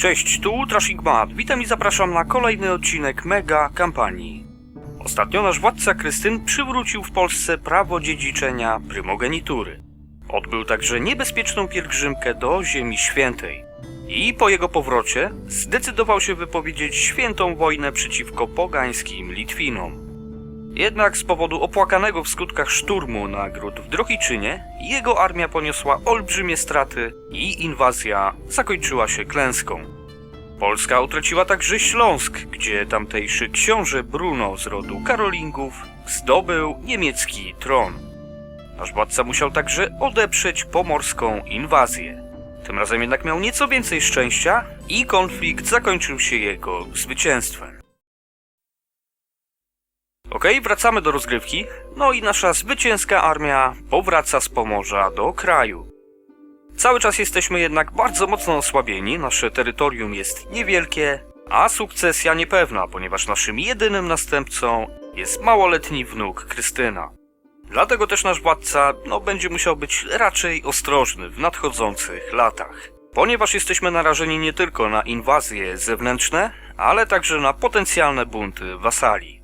Cześć, tu Ultrashigmat. Witam i zapraszam na kolejny odcinek Mega Kampanii. Ostatnio nasz władca Krystyn przywrócił w Polsce prawo dziedziczenia prymogenitury. Odbył także niebezpieczną pielgrzymkę do Ziemi Świętej. I po jego powrocie zdecydował się wypowiedzieć świętą wojnę przeciwko pogańskim Litwinom. Jednak z powodu opłakanego w skutkach szturmu na gród w Drohiczynie, jego armia poniosła olbrzymie straty i inwazja zakończyła się klęską. Polska utraciła także Śląsk, gdzie tamtejszy książę Bruno z rodu Karolingów zdobył niemiecki tron. Nasz władca musiał także odeprzeć pomorską inwazję. Tym razem jednak miał nieco więcej szczęścia i konflikt zakończył się jego zwycięstwem. Okej, wracamy do rozgrywki. No i nasza zwycięska armia powraca z Pomorza do kraju. Cały czas jesteśmy jednak bardzo mocno osłabieni, nasze terytorium jest niewielkie, a sukcesja niepewna, ponieważ naszym jedynym następcą jest małoletni wnuk Krystyna. Dlatego też nasz władca no, będzie musiał być raczej ostrożny w nadchodzących latach. Ponieważ jesteśmy narażeni nie tylko na inwazje zewnętrzne, ale także na potencjalne bunty wasali.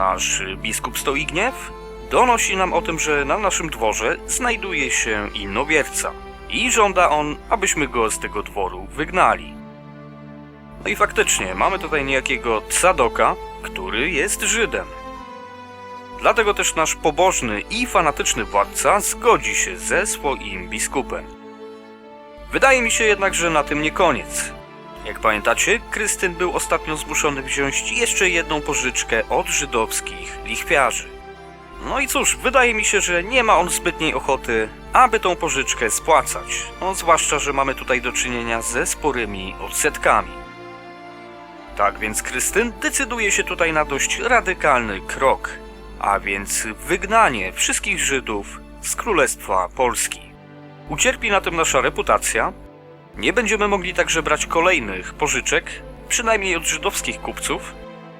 Nasz biskup Stoigniew donosi nam o tym, że na naszym dworze znajduje się innowierca i żąda on, abyśmy go z tego dworu wygnali. No i faktycznie, mamy tutaj niejakiego Cadoka, który jest Żydem. Dlatego też nasz pobożny i fanatyczny władca zgodzi się ze swoim biskupem. Wydaje mi się jednak, że na tym nie koniec. Jak pamiętacie, Krystyn był ostatnio zmuszony wziąć jeszcze jedną pożyczkę od żydowskich lichwiarzy. No i cóż, wydaje mi się, że nie ma on zbytniej ochoty, aby tą pożyczkę spłacać. No, zwłaszcza, że mamy tutaj do czynienia ze sporymi odsetkami. Tak więc Krystyn decyduje się tutaj na dość radykalny krok, a więc wygnanie wszystkich Żydów z Królestwa Polski. Ucierpi na tym nasza reputacja, nie będziemy mogli także brać kolejnych pożyczek, przynajmniej od żydowskich kupców,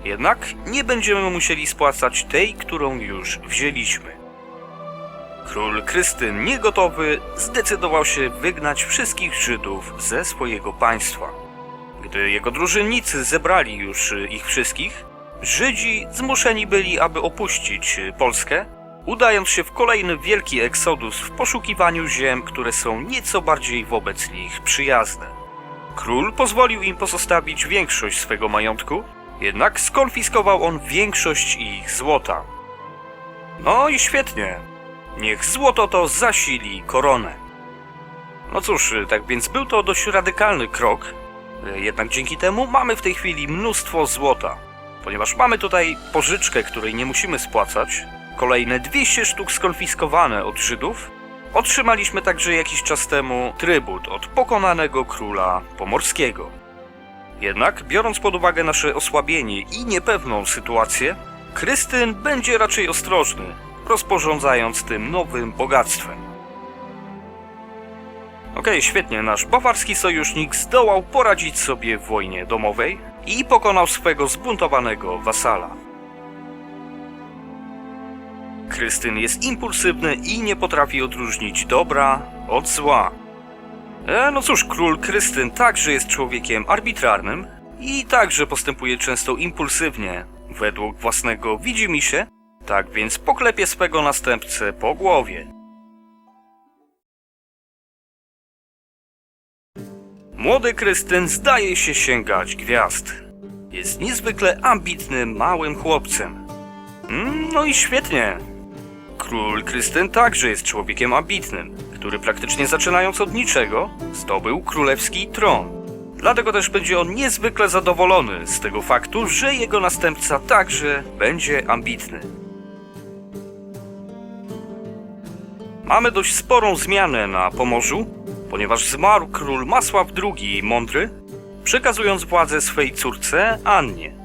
jednak nie będziemy musieli spłacać tej, którą już wzięliśmy. Król Krystyn niegotowy zdecydował się wygnać wszystkich Żydów ze swojego państwa. Gdy jego drużynnicy zebrali już ich wszystkich, Żydzi zmuszeni byli, aby opuścić Polskę, udając się w kolejny wielki eksodus w poszukiwaniu ziem, które są nieco bardziej wobec nich przyjazne. Król pozwolił im pozostawić większość swego majątku, jednak skonfiskował on większość ich złota. No i świetnie. Niech złoto to zasili koronę. No cóż, tak więc był to dość radykalny krok, jednak dzięki temu mamy w tej chwili mnóstwo złota, ponieważ mamy tutaj pożyczkę, której nie musimy spłacać, kolejne 200 sztuk skonfiskowane od Żydów, otrzymaliśmy także jakiś czas temu trybut od pokonanego króla pomorskiego. Jednak, biorąc pod uwagę nasze osłabienie i niepewną sytuację, Krystyn będzie raczej ostrożny, rozporządzając tym nowym bogactwem. Okej, świetnie, nasz bawarski sojusznik zdołał poradzić sobie w wojnie domowej i pokonał swego zbuntowanego wasala. Krystyn jest impulsywny i nie potrafi odróżnić dobra od zła. E, no cóż, król Krystyn także jest człowiekiem arbitrarnym i także postępuje często impulsywnie, według własnego widzimisię, tak więc poklepie swego następcę po głowie. Młody Krystyn zdaje się sięgać gwiazd. Jest niezwykle ambitnym, małym chłopcem. Mm, no i świetnie. Król Krystyn także jest człowiekiem ambitnym, który praktycznie zaczynając od niczego zdobył królewski tron. Dlatego też będzie on niezwykle zadowolony z tego faktu, że jego następca także będzie ambitny. Mamy dość sporą zmianę na Pomorzu, ponieważ zmarł król Masław II Mądry, przekazując władzę swej córce Annie.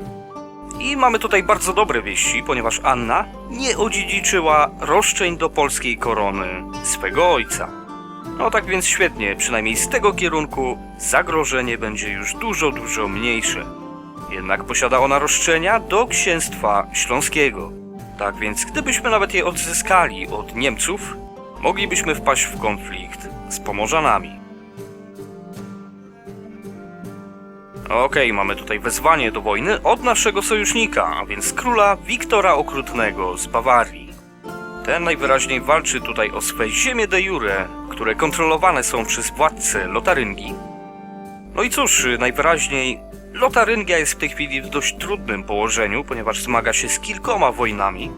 I mamy tutaj bardzo dobre wieści, ponieważ Anna nie odziedziczyła roszczeń do polskiej korony swego ojca. No tak więc świetnie, przynajmniej z tego kierunku zagrożenie będzie już dużo, dużo mniejsze. Jednak posiada ona roszczenia do księstwa śląskiego. Tak więc gdybyśmy nawet je odzyskali od Niemców, moglibyśmy wpaść w konflikt z Pomorzanami. Okej, mamy tutaj wezwanie do wojny od naszego sojusznika, a więc króla Wiktora Okrutnego z Bawarii. Ten najwyraźniej walczy tutaj o swe ziemie de jure, które kontrolowane są przez władcę Lotaryngii. No i cóż, najwyraźniej Lotaryngia jest w tej chwili w dość trudnym położeniu, ponieważ zmaga się z kilkoma wojnami.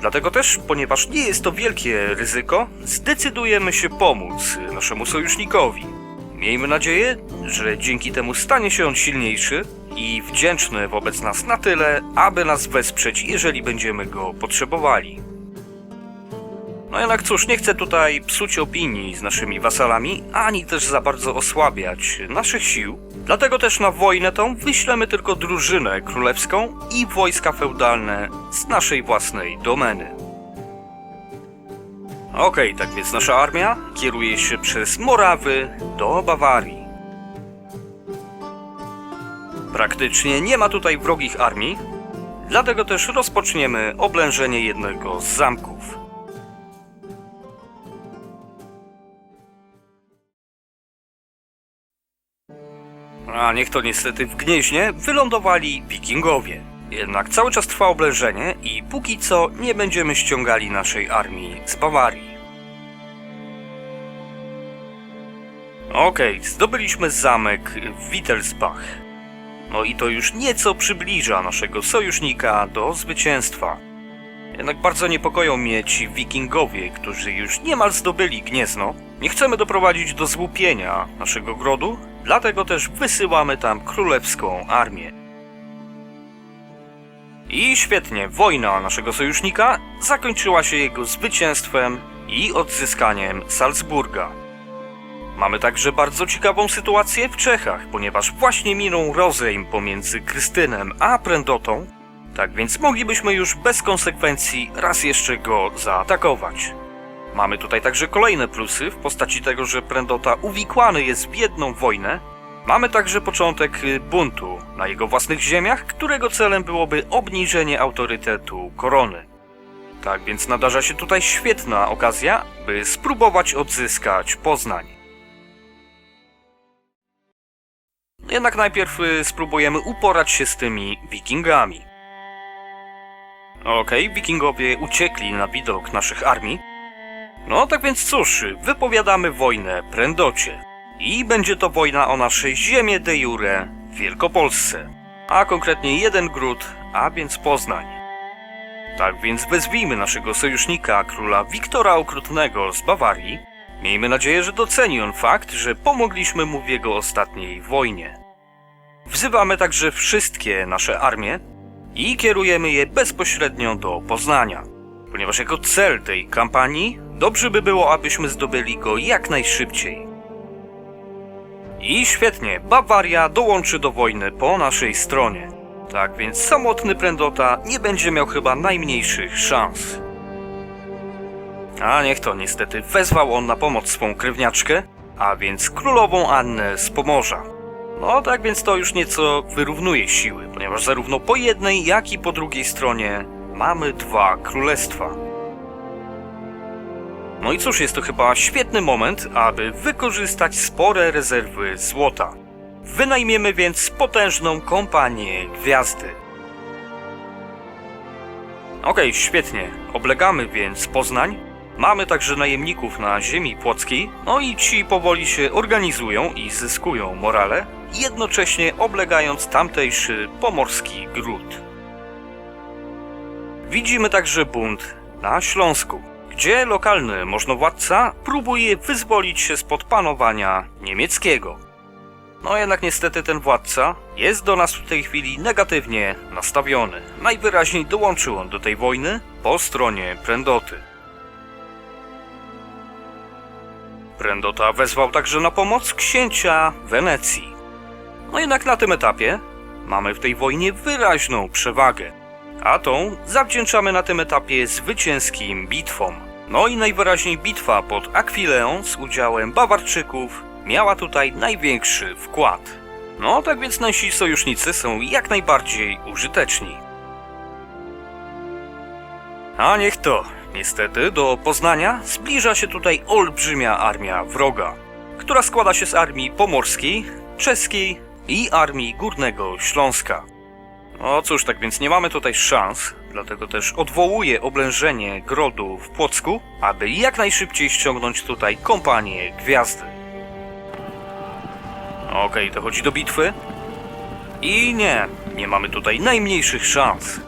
Dlatego też, ponieważ nie jest to wielkie ryzyko, zdecydujemy się pomóc naszemu sojusznikowi. Miejmy nadzieję, że dzięki temu stanie się on silniejszy i wdzięczny wobec nas na tyle, aby nas wesprzeć, jeżeli będziemy go potrzebowali. No jednak cóż, nie chcę tutaj psuć opinii z naszymi wasalami, ani też za bardzo osłabiać naszych sił. Dlatego też na wojnę tą wyślemy tylko drużynę królewską i wojska feudalne z naszej własnej domeny. Okej, tak więc nasza armia kieruje się przez Morawy do Bawarii. Praktycznie nie ma tutaj wrogich armii, dlatego też rozpoczniemy oblężenie jednego z zamków. A niech to niestety w Gnieźnie wylądowali wikingowie. Jednak cały czas trwa oblężenie i póki co nie będziemy ściągali naszej armii z Bawarii. Okej, zdobyliśmy zamek w Wittelsbach. No i to już nieco przybliża naszego sojusznika do zwycięstwa. Jednak bardzo niepokoją mnie ci wikingowie, którzy już niemal zdobyli Gniezno. Nie chcemy doprowadzić do złupienia naszego grodu, dlatego też wysyłamy tam królewską armię. I świetnie, wojna naszego sojusznika zakończyła się jego zwycięstwem i odzyskaniem Salzburga. Mamy także bardzo ciekawą sytuację w Czechach, ponieważ właśnie minął rozejm pomiędzy Krystynem a Prędotą, tak więc moglibyśmy już bez konsekwencji raz jeszcze go zaatakować. Mamy tutaj także kolejne plusy w postaci tego, że Prędota uwikłany jest w jedną wojnę. Mamy także początek y, buntu na jego własnych ziemiach, którego celem byłoby obniżenie autorytetu korony. Tak więc nadarza się tutaj świetna okazja, by spróbować odzyskać Poznań. Jednak najpierw y, spróbujemy uporać się z tymi wikingami. Okej, wikingowie uciekli na widok naszych armii. No tak więc cóż, wypowiadamy wojnę Prędocie. I będzie to wojna o nasze ziemię de jure Wielkopolsce. A konkretnie jeden gród, a więc Poznań. Tak więc wezwijmy naszego sojusznika, króla Wiktora Okrutnego z Bawarii. Miejmy nadzieję, że doceni on fakt, że pomogliśmy mu w jego ostatniej wojnie. Wzywamy także wszystkie nasze armie, i kierujemy je bezpośrednio do Poznania. Ponieważ jako cel tej kampanii dobrze by było, abyśmy zdobyli go jak najszybciej. I świetnie, Bawaria dołączy do wojny po naszej stronie. Tak więc samotny Prędota nie będzie miał chyba najmniejszych szans. A niech to niestety wezwał on na pomoc swą krewniaczkę, a więc królową Annę z Pomorza. No tak więc to już nieco wyrównuje siły, ponieważ zarówno po jednej, jak i po drugiej stronie mamy dwa królestwa. No i cóż, jest to chyba świetny moment, aby wykorzystać spore rezerwy złota. Wynajmiemy więc potężną kompanię gwiazdy. Okej, świetnie. Oblegamy więc Poznań. Mamy także najemników na ziemi płockiej, no i ci powoli się organizują i zyskują morale, jednocześnie oblegając tamtejszy pomorski gród. Widzimy także bunt na Śląsku, gdzie lokalny możnowładca próbuje wyzwolić się spod panowania niemieckiego. No jednak niestety ten władca jest do nas w tej chwili negatywnie nastawiony. Najwyraźniej dołączył on do tej wojny po stronie Prędoty. Prędota wezwał także na pomoc księcia Wenecji. No jednak na tym etapie mamy w tej wojnie wyraźną przewagę, a tą zawdzięczamy na tym etapie zwycięskim bitwom. No i najwyraźniej bitwa pod Akwileą z udziałem Bawarczyków miała tutaj największy wkład. No tak więc nasi sojusznicy są jak najbardziej użyteczni. A niech to. Niestety do Poznania zbliża się tutaj olbrzymia armia wroga, która składa się z armii pomorskiej, czeskiej i Armii Górnego Śląska. No cóż, tak więc nie mamy tutaj szans, dlatego też odwołuję oblężenie Grodu w Płocku, aby jak najszybciej ściągnąć tutaj kompanię Gwiazdy. Okej, dochodzi do bitwy. I nie, nie mamy tutaj najmniejszych szans.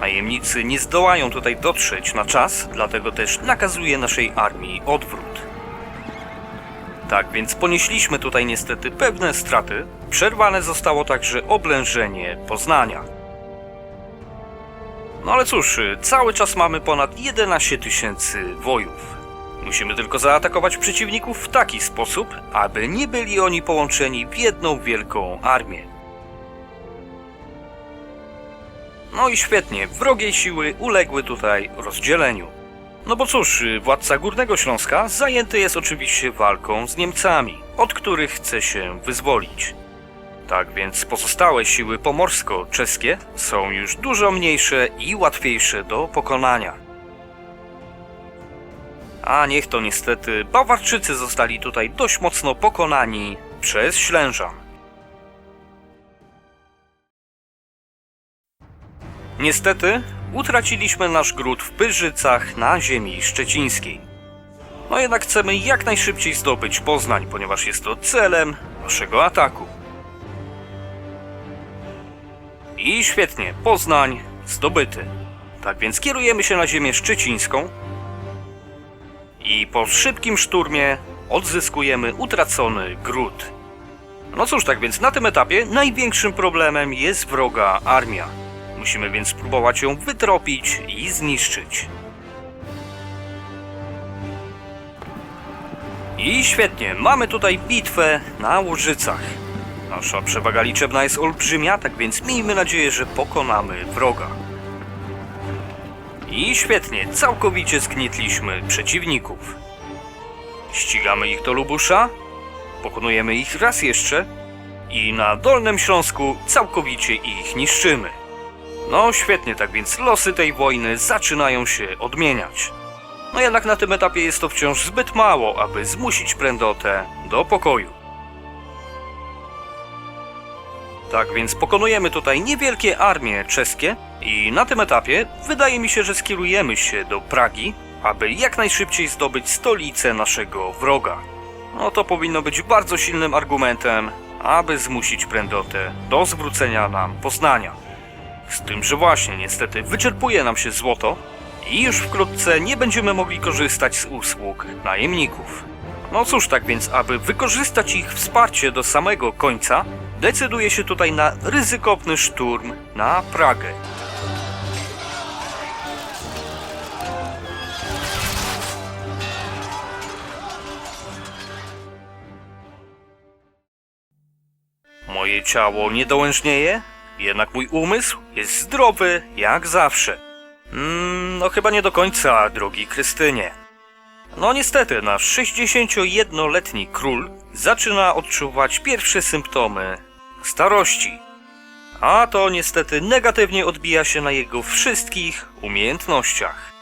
Najemnicy nie zdołają tutaj dotrzeć na czas, dlatego też nakazuję naszej armii odwrót. Tak więc ponieśliśmy tutaj niestety pewne straty. Przerwane zostało także oblężenie Poznania. No ale cóż, cały czas mamy ponad 11 tysięcy wojów. Musimy tylko zaatakować przeciwników w taki sposób, aby nie byli oni połączeni w jedną wielką armię. No i świetnie, wrogie siły uległy tutaj rozdzieleniu. No bo cóż, władca Górnego Śląska zajęty jest oczywiście walką z Niemcami, od których chce się wyzwolić. Tak więc pozostałe siły pomorsko-czeskie są już dużo mniejsze i łatwiejsze do pokonania. A niech to niestety Bawarczycy zostali tutaj dość mocno pokonani przez Ślężan. Niestety utraciliśmy nasz gród w Pyrzycach na ziemi szczecińskiej. No jednak chcemy jak najszybciej zdobyć Poznań, ponieważ jest to celem naszego ataku. I świetnie, Poznań zdobyty. Tak więc kierujemy się na ziemię szczecińską i po szybkim szturmie odzyskujemy utracony gród. No cóż, tak więc na tym etapie największym problemem jest wroga armia. Musimy więc spróbować ją wytropić i zniszczyć. I świetnie, mamy tutaj bitwę na Łużycach. Nasza przewaga liczebna jest olbrzymia, tak więc miejmy nadzieję, że pokonamy wroga. I świetnie, całkowicie zgnietliśmy przeciwników. Ścigamy ich do Lubusza, pokonujemy ich raz jeszcze i na Dolnym Śląsku całkowicie ich niszczymy. No świetnie, tak więc losy tej wojny zaczynają się odmieniać. No jednak na tym etapie jest to wciąż zbyt mało, aby zmusić prędotę do pokoju. Tak więc pokonujemy tutaj niewielkie armie czeskie i na tym etapie wydaje mi się, że skierujemy się do Pragi, aby jak najszybciej zdobyć stolicę naszego wroga. No to powinno być bardzo silnym argumentem, aby zmusić prędotę do zwrócenia nam Poznania. Z tym, że właśnie niestety wyczerpuje nam się złoto i już wkrótce nie będziemy mogli korzystać z usług najemników. No cóż, tak więc, aby wykorzystać ich wsparcie do samego końca, decyduje się tutaj na ryzykowny szturm na Pragę. Moje ciało nie dołężnieje, jednak mój umysł jest zdrowy jak zawsze. Mm, no chyba nie do końca, drogi Krystynie. No niestety, nasz 61-letni król zaczyna odczuwać pierwsze symptomy starości. A to niestety negatywnie odbija się na jego wszystkich umiejętnościach.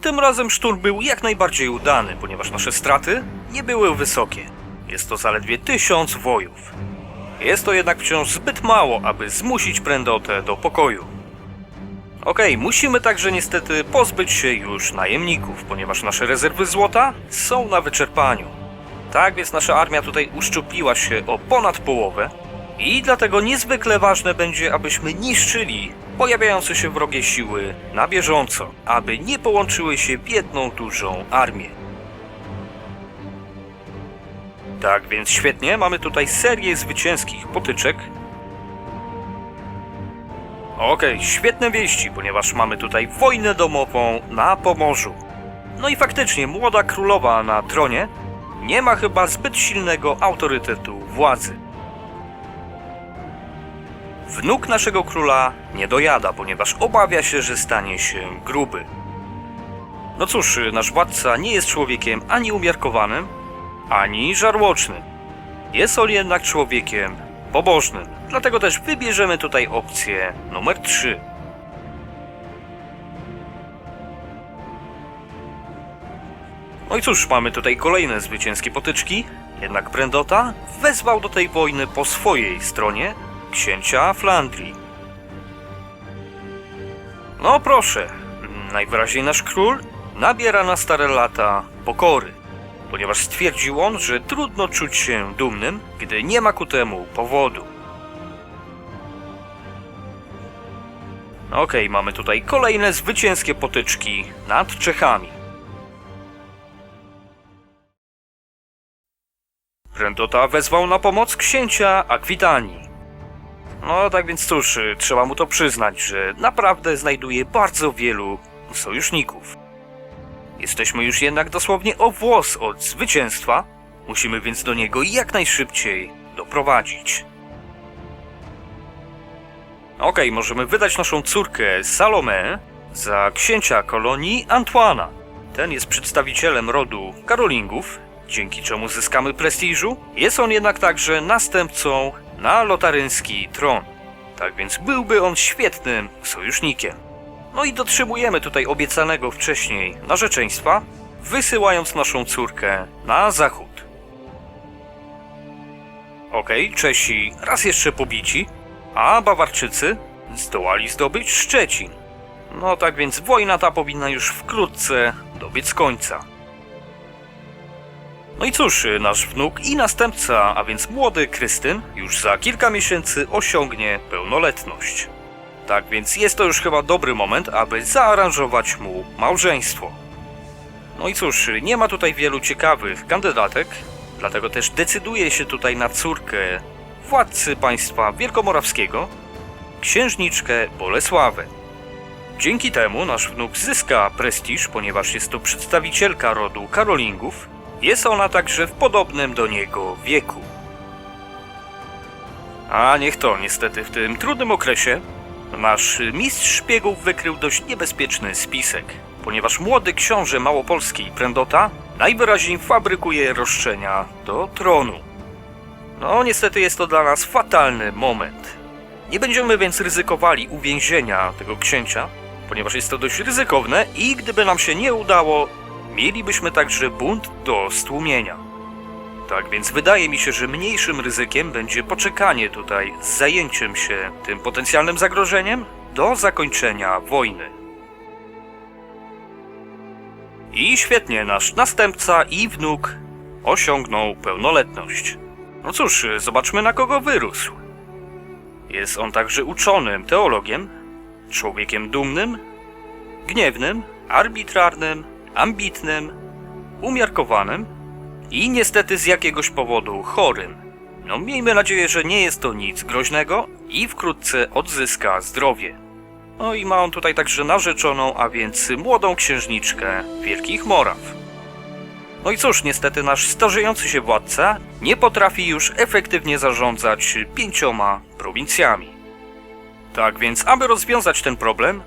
Tym razem szturm był jak najbardziej udany, ponieważ nasze straty nie były wysokie. Jest to zaledwie tysiąc wojów. Jest to jednak wciąż zbyt mało, aby zmusić prędotę do pokoju. Okej, musimy także niestety pozbyć się już najemników, ponieważ nasze rezerwy złota są na wyczerpaniu. Tak więc nasza armia tutaj uszczupliła się o ponad połowę i dlatego niezwykle ważne będzie, abyśmy niszczyli pojawiające się wrogie siły na bieżąco, aby nie połączyły się w jedną dużą armię. Tak więc świetnie, mamy tutaj serię zwycięskich potyczek. Okej, świetne wieści, ponieważ mamy tutaj wojnę domową na Pomorzu. No i faktycznie, młoda królowa na tronie nie ma chyba zbyt silnego autorytetu władzy. Wnuk naszego króla nie dojada, ponieważ obawia się, że stanie się gruby. No cóż, nasz władca nie jest człowiekiem ani umiarkowanym, ani żarłocznym. Jest on jednak człowiekiem pobożnym, dlatego też wybierzemy tutaj opcję numer 3. No i cóż, mamy tutaj kolejne zwycięskie potyczki Jednak Brendota wezwał do tej wojny po swojej stronie księcia Flandrii. No proszę, najwyraźniej nasz król nabiera na stare lata pokory, ponieważ stwierdził on, że trudno czuć się dumnym, gdy nie ma ku temu powodu. Okej, mamy tutaj kolejne zwycięskie potyczki nad Czechami. Brendota wezwał na pomoc księcia Akwitanii. No tak więc cóż, y, trzeba mu to przyznać, że naprawdę znajduje bardzo wielu sojuszników. Jesteśmy już jednak dosłownie o włos od zwycięstwa, musimy więc do niego jak najszybciej doprowadzić. Okej, możemy wydać naszą córkę Salome za księcia kolonii Antoana. Ten jest przedstawicielem rodu Karolingów, dzięki czemu zyskamy prestiżu. Jest on jednak także następcą na lotaryński tron. Tak więc byłby on świetnym sojusznikiem. No i dotrzymujemy tutaj obiecanego wcześniej narzeczeństwa, wysyłając naszą córkę na zachód. Okej, Czesi raz jeszcze pobici, a Bawarczycy zdołali zdobyć Szczecin. No tak więc wojna ta powinna już wkrótce dobiec końca. No i cóż, nasz wnuk i następca, a więc młody Krystyn, już za kilka miesięcy osiągnie pełnoletność. Tak więc jest to już chyba dobry moment, aby zaaranżować mu małżeństwo. No i cóż, nie ma tutaj wielu ciekawych kandydatek, dlatego też decyduje się tutaj na córkę władcy państwa wielkomorawskiego, księżniczkę Bolesławę. Dzięki temu nasz wnuk zyska prestiż, ponieważ jest to przedstawicielka rodu Karolingów. Jest ona także w podobnym do niego wieku. A niech to, niestety w tym trudnym okresie nasz mistrz szpiegów wykrył dość niebezpieczny spisek, ponieważ młody książę małopolski Prendota najwyraźniej fabrykuje roszczenia do tronu. No, niestety jest to dla nas fatalny moment. Nie będziemy więc ryzykowali uwięzienia tego księcia, ponieważ jest to dość ryzykowne i gdyby nam się nie udało, mielibyśmy także bunt do stłumienia. Tak więc wydaje mi się, że mniejszym ryzykiem będzie poczekanie tutaj z zajęciem się tym potencjalnym zagrożeniem do zakończenia wojny. I świetnie, nasz następca i wnuk osiągnął pełnoletność. No cóż, zobaczmy na kogo wyrósł. Jest on także uczonym, teologiem, człowiekiem dumnym, gniewnym, arbitrarnym, ambitnym, umiarkowanym i niestety z jakiegoś powodu chorym. No miejmy nadzieję, że nie jest to nic groźnego i wkrótce odzyska zdrowie. No i ma on tutaj także narzeczoną, a więc młodą księżniczkę Wielkich Moraw. No i cóż, niestety nasz starzejący się władca nie potrafi już efektywnie zarządzać pięcioma prowincjami. Tak więc, aby rozwiązać ten problem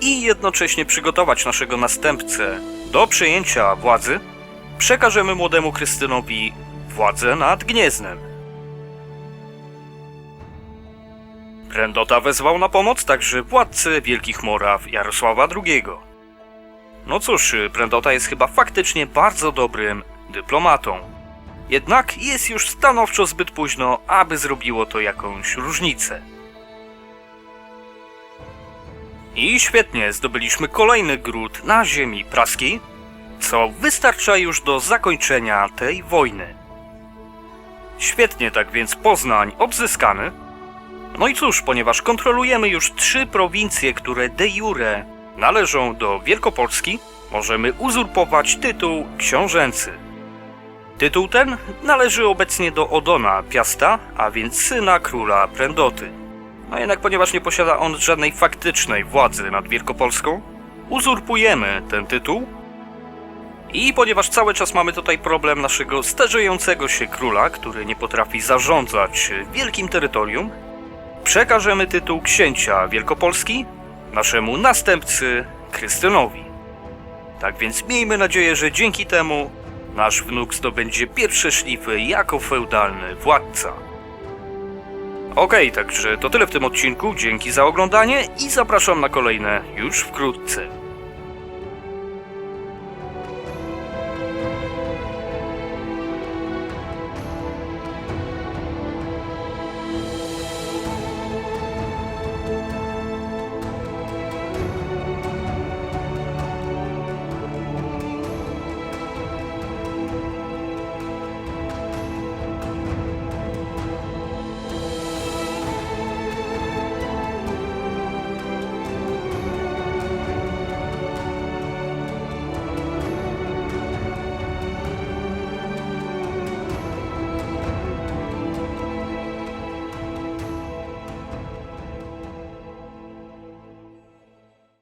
i jednocześnie przygotować naszego następcę do przejęcia władzy, przekażemy młodemu Krystynowi władzę nad Gnieznem. Prendota wezwał na pomoc także władcę Wielkich Moraw Jarosława II. No cóż, Prendota jest chyba faktycznie bardzo dobrym dyplomatą. Jednak jest już stanowczo zbyt późno, aby zrobiło to jakąś różnicę. I świetnie, zdobyliśmy kolejny gród na ziemi praskiej, co wystarcza już do zakończenia tej wojny. Świetnie, tak więc Poznań odzyskany. No i cóż, ponieważ kontrolujemy już trzy prowincje, które de jure należą do Wielkopolski, możemy uzurpować tytuł książęcy. Tytuł ten należy obecnie do Odona Piasta, a więc syna króla Prendoty. No jednak ponieważ nie posiada on żadnej faktycznej władzy nad Wielkopolską, uzurpujemy ten tytuł. I ponieważ cały czas mamy tutaj problem naszego starzejącego się króla, który nie potrafi zarządzać wielkim terytorium, przekażemy tytuł księcia Wielkopolski naszemu następcy Krystynowi. Tak więc miejmy nadzieję, że dzięki temu nasz wnuk zdobędzie pierwsze szlify jako feudalny władca. Okej, także to tyle w tym odcinku. Dzięki za oglądanie i zapraszam na kolejne już wkrótce.